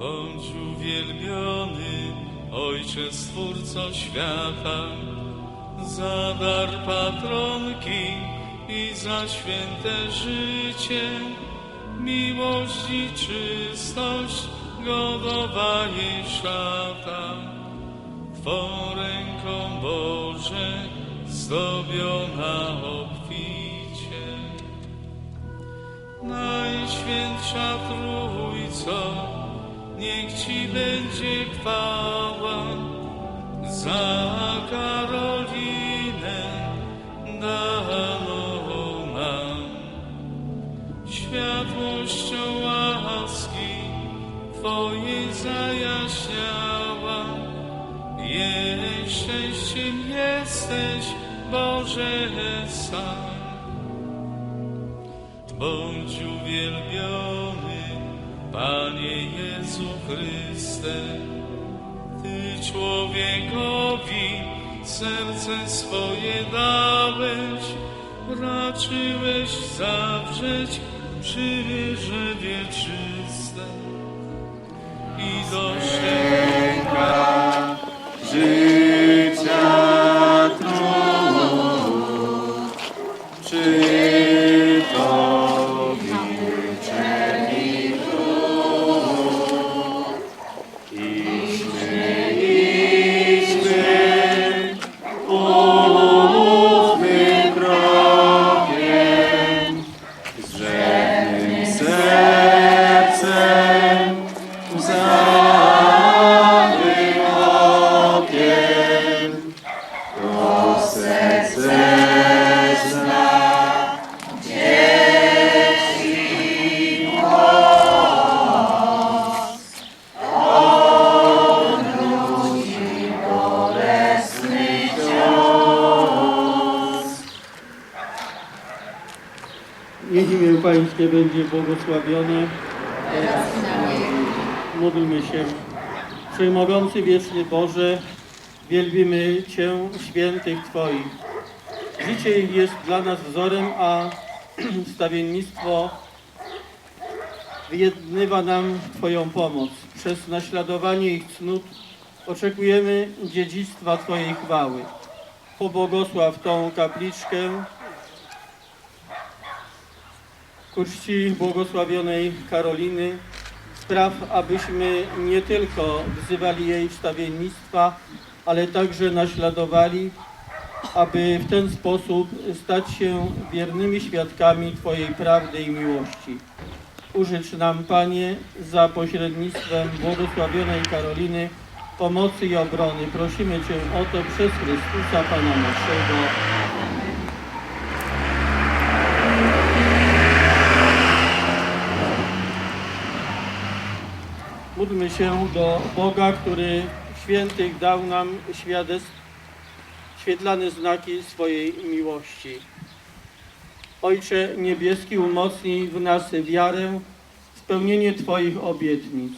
Bądź uwielbiony, Ojcze Stwórco świata, za dar patronki i za święte życie, miłość i czystość godowa jej szata. Twą ręką Boże zdobiona obficie. Najświętsza Trójco, niech Ci będzie chwała za Karolinę daną nam. Światłością łaski Twojej zajaśniała, jej szczęściem jesteś, Boże sam. Bądź uwielbiony, Panie Jezu Chryste, Ty człowiekowi serce swoje dałeś, raczyłeś zawrzeć przymierze wieczyste. I do Imię Pańskie będzie błogosławione. Módlmy się. Przejmowący wieczny Boże, wielbimy Cię, świętych Twoich. Życie jest dla nas wzorem, a stawiennictwo wyjednywa nam Twoją pomoc. Przez naśladowanie ich cnót oczekujemy dziedzictwa Twojej chwały. Pobłogosław tą kapliczkę, ku czci błogosławionej Karoliny spraw, abyśmy nie tylko wzywali jej wstawiennictwa, ale także naśladowali, aby w ten sposób stać się wiernymi świadkami Twojej prawdy i miłości. Użycz nam, Panie, za pośrednictwem błogosławionej Karoliny pomocy i obrony. Prosimy Cię o to przez Chrystusa Pana naszego. Módlmy się do Boga, który świętych dał nam świadectw, świetlane znaki swojej miłości. Ojcze niebieski, umocnij w nas wiarę, spełnienie Twoich obietnic.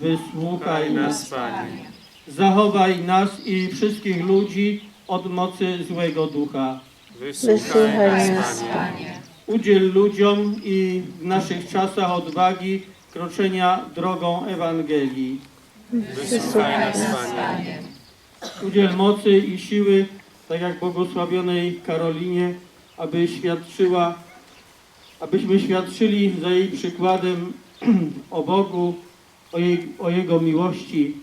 Wysłuchaj Słuchaj nas, nas, Panie. zachowaj nas i wszystkich ludzi od mocy złego ducha. Wysłuchaj nas, Panie. Udziel ludziom i w naszych czasach odwagi kroczenia drogą Ewangelii. Wysłuchaj nas, Panie. Udziel mocy i siły, tak jak błogosławionej Karolinie, aby świadczyła, abyśmy świadczyli za jej przykładem o Bogu, o, jej, o Jego miłości,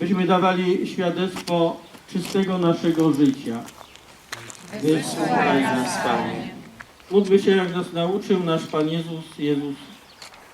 byśmy dawali świadectwo czystego naszego życia. Wysłuchaj nas, Panie. Módlmy się, jak nas nauczył nasz Pan Jezus, Jezus,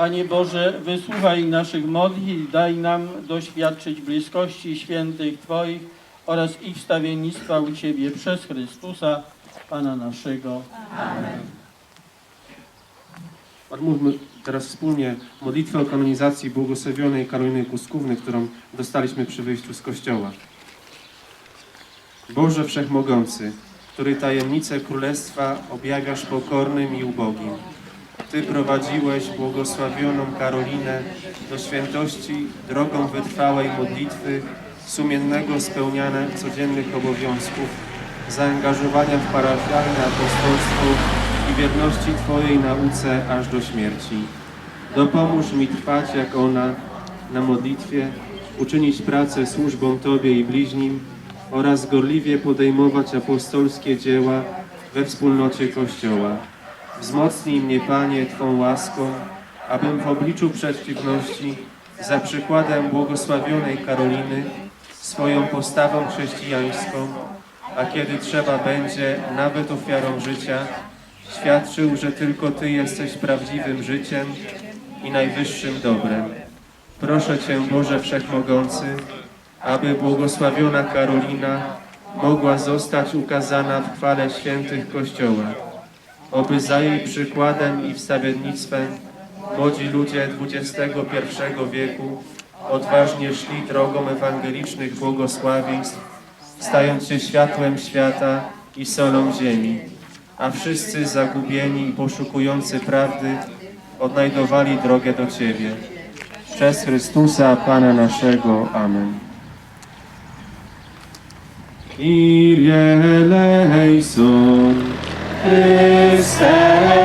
Panie Boże, wysłuchaj naszych modlitw i daj nam doświadczyć bliskości świętych Twoich oraz ich wstawiennictwa u Ciebie przez Chrystusa, Pana naszego. Odmówmy teraz wspólnie modlitwę o kanonizacji błogosławionej Karoliny Kuskówny, którą dostaliśmy przy wyjściu z kościoła. Boże Wszechmogący, który tajemnice Królestwa objawiasz pokornym i ubogim. Ty prowadziłeś błogosławioną Karolinę do świętości drogą wytrwałej modlitwy, sumiennego spełniania codziennych obowiązków, zaangażowania w parafialne apostolstwo i wierności Twojej nauce aż do śmierci. Dopomóż mi trwać jak ona na modlitwie, uczynić pracę służbą Tobie i bliźnim oraz gorliwie podejmować apostolskie dzieła we wspólnocie Kościoła. Wzmocnij mnie, Panie, Twą łaską, abym w obliczu przeciwności za przykładem błogosławionej Karoliny swoją postawą chrześcijańską, a kiedy trzeba będzie, nawet ofiarą życia, świadczył, że tylko Ty jesteś prawdziwym życiem i najwyższym dobrem. Proszę Cię, Boże Wszechmogący, aby błogosławiona Karolina mogła zostać ukazana w chwale świętych Kościoła. Oby za jej przykładem i wstawiennictwem młodzi ludzie XXI wieku odważnie szli drogą ewangelicznych błogosławieństw, stając się światłem świata i solą ziemi, a wszyscy zagubieni i poszukujący prawdy odnajdowali drogę do Ciebie. Przez Chrystusa Pana naszego. Amen. Kyrie eleison, Chryste eleison,